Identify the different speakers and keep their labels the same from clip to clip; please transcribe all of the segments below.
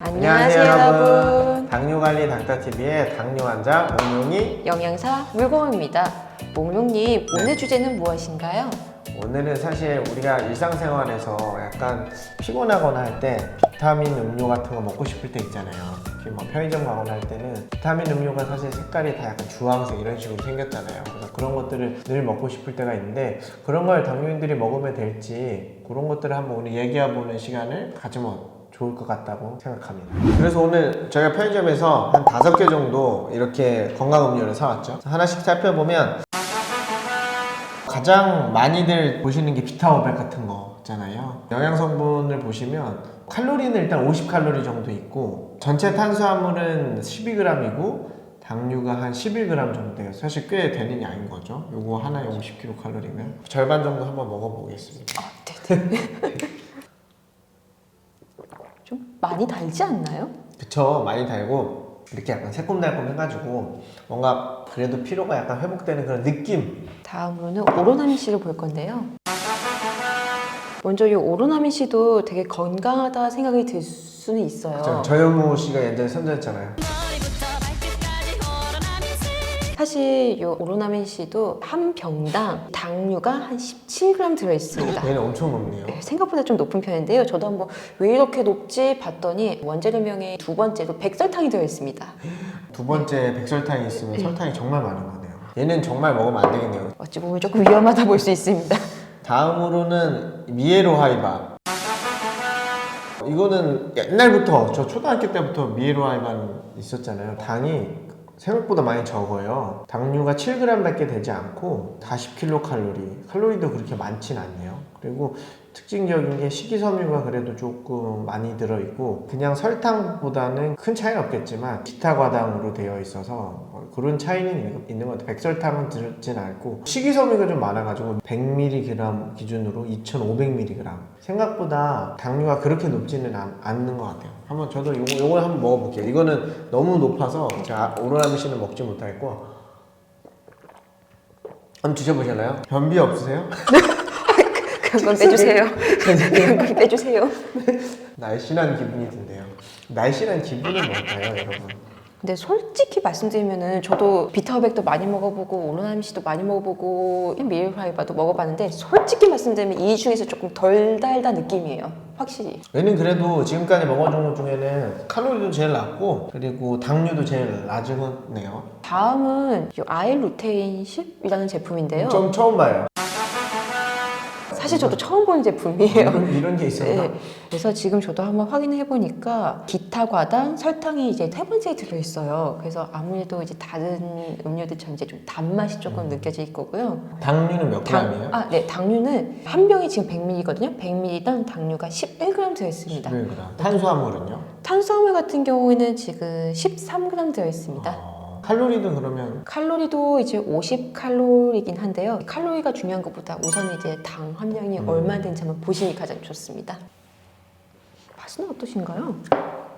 Speaker 1: 안녕하세요, 여러분.
Speaker 2: 당뇨관리 당따TV의 당뇨 환자 몽룡이
Speaker 1: 영양사 물고입니다. 몽룡님, 오늘 주제는 무엇인가요?
Speaker 2: 오늘은 사실 우리가 일상생활에서 약간 피곤하거나 할 때 비타민 음료 같은 거 먹고 싶을 때 있잖아요. 특히 뭐 편의점 가거나 할 때는 비타민 음료가 사실 색깔이 다 약간 주황색 이런 식으로 생겼잖아요. 그래서 그런 것들을 늘 먹고 싶을 때가 있는데 그런 걸 당뇨인들이 먹으면 될지 그런 것들을 한번 오늘 얘기해보는 시간을 가지면 좋을 것 같다고 생각합니다. 그래서 오늘 저희가 편의점에서 한 다섯 개 정도 이렇게 건강 음료를 사왔죠. 하나씩 살펴보면 가장 많이들 보시는 게 비타오백 같은 거 있잖아요. 영양 성분을 보시면 칼로리는 일단 50칼로리 정도 있고 전체 탄수화물은 12g이고 당류가 한 11g 정도 돼요. 사실 꽤 되는 양인 거죠. 요거 하나에 50kcal면 절반 정도 한번 먹어보겠습니다.
Speaker 1: 아, 네네. 좀 많이 달지 않나요?
Speaker 2: 그쵸 많이 달고 이렇게 약간 새콤달콤 해가지고 뭔가 그래도 피로가 약간 회복되는 그런 느낌
Speaker 1: 다음으로는 오로나민 씨를 볼 건데요. 먼저 이 오로나민 씨도 되게 건강하다 생각이 들 수는 있어요.
Speaker 2: 저, 저현무 씨가 예전에 선전했잖아요
Speaker 1: 사실 이 오로나민 씨도 한 병당 당류가 한 17g 들어 있습니다.
Speaker 2: 얘는 엄청 높네요
Speaker 1: 네, 생각보다 좀 높은 편인데요. 저도 한번 왜 이렇게 높지 봤더니 원재료명의 두 번째로 백설탕이 들어 있습니다.
Speaker 2: 두 번째 백설탕이 있으면 설탕이 정말 많은 거네요 얘는 정말 먹으면 안 되겠네요
Speaker 1: 어찌 보면 조금 위험하다 볼 수 있습니다.
Speaker 2: 다음으로는 미에로 하이바 이거는 옛날부터 저 초등학교 때부터 미에로 하이바는 있었잖아요 당이 생각보다 많이 적어요. 당류가 7g밖에 되지 않고 40kcal 칼로리도 그렇게 많진 않네요. 그리고 특징적인 게 식이섬유가 그래도 조금 많이 들어있고 그냥 설탕보다는 큰 차이는 없겠지만 기타 과당으로 되어 있어서 뭐 그런 차이는 있는- 것 같아요. 백설탕은 들진 않고 식이섬유가 좀 많아가지고 100mg 기준으로 2500mg 생각보다 당류가 그렇게 높지는 않, 않는 것 같아요. 한번 저도 요거, 요걸 한번 먹어볼게요. 이거는 너무 높아서 제가 오로나미 씨는 먹지 못하겠고. 한번 드셔보실래요? 변비 없으세요?
Speaker 1: 그건 빼주세요. 그건 빼주세요.
Speaker 2: 날씬한 기분이 든대요. 날씬한 기분은 뭘까요, 여러분?
Speaker 1: 근데 솔직히 말씀드리면은 저도 비타오백도 많이 먹어보고 오로나민 씨도 많이 먹어보고 미일파이바도 먹어봤는데 솔직히 말씀드리면 이 중에서 조금 덜 달다 느낌이에요. 확실히.
Speaker 2: 얘는 그래도 지금까지 먹어준 것 중에는 칼로리도 제일 낮고 그리고 당류도 제일 낮은네요.
Speaker 1: 다음은 이 아일 루테인 10이라는 제품인데요.
Speaker 2: 좀 처음 봐요.
Speaker 1: 사실 저도 처음 보는 제품이에요.
Speaker 2: 이런, 이런 게 있었나?
Speaker 1: 네. 그래서 지금 저도 한번 확인해 보니까 기타 과당 설탕이 이제 세 번째에 들어 있어요. 그래서 아무래도 이제 다른 음료들처럼 이제 좀 단맛이 조금 느껴질 거고요.
Speaker 2: 당류는 몇
Speaker 1: 당,
Speaker 2: g이에요?
Speaker 1: 아, 네. 당류는 한 병이 지금 100ml거든요. 100ml당 당류가 11g 들어 있습니다.
Speaker 2: 11g. 탄수화물은요?
Speaker 1: 탄수화물 같은 경우에는 지금 13g 들어 있습니다.
Speaker 2: 어, 칼로리도 그러면
Speaker 1: 칼로리도 이제 50 칼로리긴 한데요. 칼로리가 중요한 것보다 우선 이제 당 함량이
Speaker 2: 음.
Speaker 1: 얼마 되는지 한번 보시는 게 가장 좋습니다. 맛은 어떠신가요?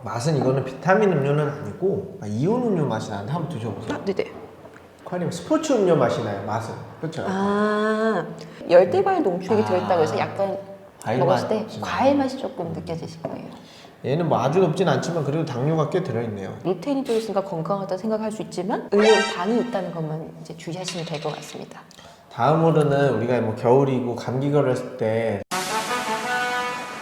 Speaker 2: 맛은 이거는 비타민 음료는 아니고 아, 이온 음료 맛이 나는데 한번 드셔보세요.
Speaker 1: 아, 네네.
Speaker 2: 과님 스포츠 음료 맛이 나요. 맛은 그렇죠?
Speaker 1: 아, 열대과일 농축이
Speaker 2: 아.
Speaker 1: 들어있다고 해서 약간
Speaker 2: 과일
Speaker 1: 먹었을 때
Speaker 2: 맛이
Speaker 1: 과일 맛이 조금 느껴지실 거예요.
Speaker 2: 얘는 뭐 아주 높진 않지만 그래도 당류가 꽤 들어있네요.
Speaker 1: 루테인이 들어있으니까 건강하다 생각할 수 있지만 의외로 당이 있다는 것만 이제 주의하시면 될 것 같습니다.
Speaker 2: 다음으로는 우리가 뭐 겨울이고 감기 걸렸을 때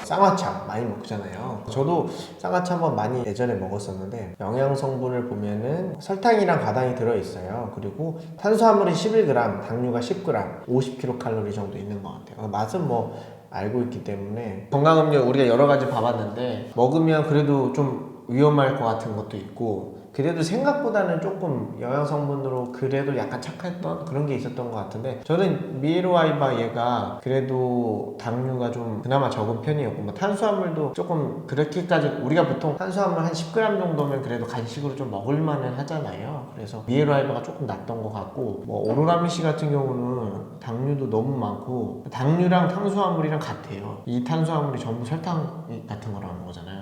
Speaker 2: 쌍화차 많이 먹잖아요. 저도 쌍화차 한번 많이 예전에 먹었었는데 영양 성분을 보면은 설탕이랑 과당이 들어 있어요. 그리고 탄수화물이 11g, 당류가 10g, 50kcal 정도 있는 것 같아요. 맛은 뭐 알고 있기 때문에 건강음료 우리가 여러 가지 봐봤는데 먹으면 그래도 좀 위험할 것 같은 것도 있고 그래도 생각보다는 조금 영양 성분으로 그래도 약간 착했던 그런 게 있었던 것 같은데 저는 미에로아이바 얘가 그래도 당류가 좀 그나마 적은 편이었고 뭐 탄수화물도 조금 그렇게까지 우리가 보통 탄수화물 한 10g 정도면 그래도 간식으로 좀 먹을만은 하잖아요. 그래서 미에로아이바가 조금 낮던 것 같고 뭐 오로라미 씨 같은 경우는 당류도 너무 많고 당류랑 탄수화물이랑 같아요. 이 탄수화물이 전부 설탕 같은 거잖아요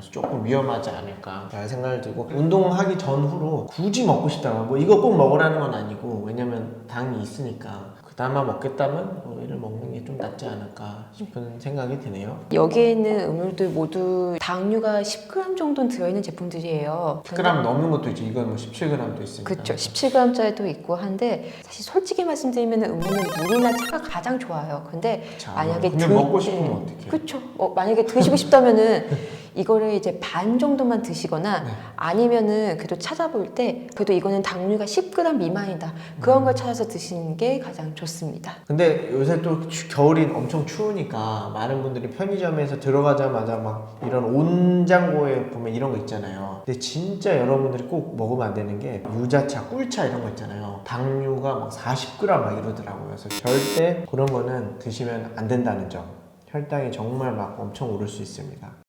Speaker 2: 그래서 조금 위험하지 않을까 라는 생각을 들고 운동하기 전후로 굳이 먹고 싶다가 뭐 이거 꼭 먹으라는 건 아니고 왜냐면 당이 있으니까 그 그나마 먹겠다면 뭐 이를 먹는 게 좀 낫지 않을까 싶은 생각이 드네요.
Speaker 1: 여기에 있는 음료들 모두 당류가 10g 정도는 들어있는 제품들이에요.
Speaker 2: 10g 넘는 것도 있죠. 이건 뭐 17g도 있습니다.
Speaker 1: 그렇죠. 17g짜리도 있고 한데 사실 솔직히 말씀드리면 음료는 물이나 차가 가장 좋아요. 근데
Speaker 2: 자,
Speaker 1: 만약에
Speaker 2: 근데
Speaker 1: 드-
Speaker 2: 먹고 싶으면
Speaker 1: 네.
Speaker 2: 어떡해?
Speaker 1: 그렇죠. 어, 만약에 드시고 싶다면은 이거를 이제 반 정도만 드시거나
Speaker 2: 네.
Speaker 1: 아니면은 그래도 찾아볼 때 그래도 이거는 당류가 10g 미만이다. 그런 걸 찾아서 드시는 게 가장 좋습니다.
Speaker 2: 근데 요새 또 추- 겨울이 엄청 추우니까 많은 분들이 편의점에서 들어가자마자 막 이런 온장고에 보면 이런 거 있잖아요. 근데 진짜 여러분들이 꼭 먹으면 안 되는 게 유자차, 꿀차 이런 거 있잖아요. 당류가 막 40g 막 이러더라고요. 그래서 절대 그런 거는 드시면 안 된다는 점. 혈당이 정말 막 엄청 오를 수 있습니다.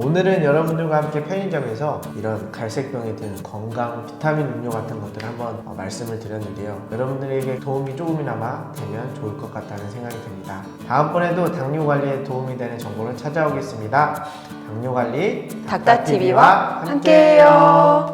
Speaker 2: 오늘은 여러분들과 함께 편의점에서 이런 갈색병에 드는 건강 비타민 음료 같은 것들을 한번 어, 말씀을 드렸는데요. 여러분들에게 도움이 조금이나마 되면 좋을 것 같다는 생각이 듭니다. 다음번에도 당뇨 관리에 도움이 되는 정보를 찾아오겠습니다. 당뇨 관리
Speaker 1: 닥터TV와 함께해요.